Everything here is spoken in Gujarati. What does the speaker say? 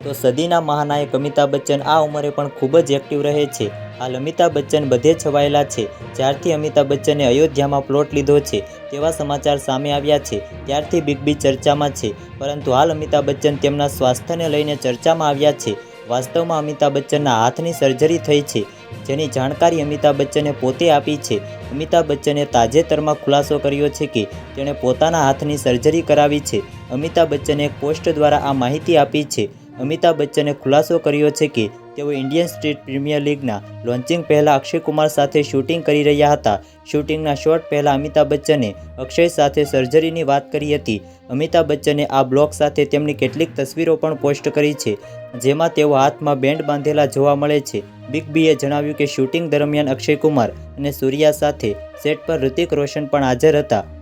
તો સદીના મહાનાયક અમિતાભ બચ્ચન આ ઉંમરે પણ ખૂબ જ એક્ટિવ રહે છે. હાલ અમિતાભ બચ્ચન બધે છવાયેલા છે. જ્યારથી અમિતાભ બચ્ચને અયોધ્યામાં પ્લોટ લીધો છે, તેવા સમાચાર સામે આવ્યા છે. ત્યારથી બિગ બી ચર્ચામાં છે. પરંતુ હાલ અમિતાભ બચ્ચન તેમના સ્વાસ્થ્યને લઈને ચર્ચામાં આવ્યા છે. વાસ્તવમાં અમિતાભ બચ્ચનના હાથની સર્જરી થઈ છે, જેની જાણકારી અમિતાભ બચ્ચને પોતે આપી છે. અમિતાભ બચ્ચને તાજેતરમાં ખુલાસો કર્યો છે કે તેણે પોતાના હાથની સર્જરી કરાવી છે. અમિતાભ બચ્ચને પોસ્ટ દ્વારા આ માહિતી આપી છે. અમિતાભ બચ્ચને ખુલાસો કર્યો છે કે તેઓ ઇન્ડિયન સ્ટ્રીટ પ્રીમિયર લીગના લોન્ચિંગ પહેલાં અક્ષય કુમાર સાથે શૂટિંગ કરી રહ્યા હતા. શૂટિંગના શોટ પહેલાં અમિતાભ બચ્ચને અક્ષય સાથે સર્જરીની વાત કરી હતી. અમિતાભ બચ્ચને આ બ્લોગ સાથે તેમની કેટલીક તસવીરો પણ પોસ્ટ કરી છે, જેમાં તેઓ હાથમાં બેન્ડ બાંધેલા જોવા મળે છે. બિગ બીએ જણાવ્યું કે શૂટિંગ દરમિયાન અક્ષય કુમાર અને સૂર્યા સાથે સેટ પર ઋતિક રોશન પણ હાજર હતા.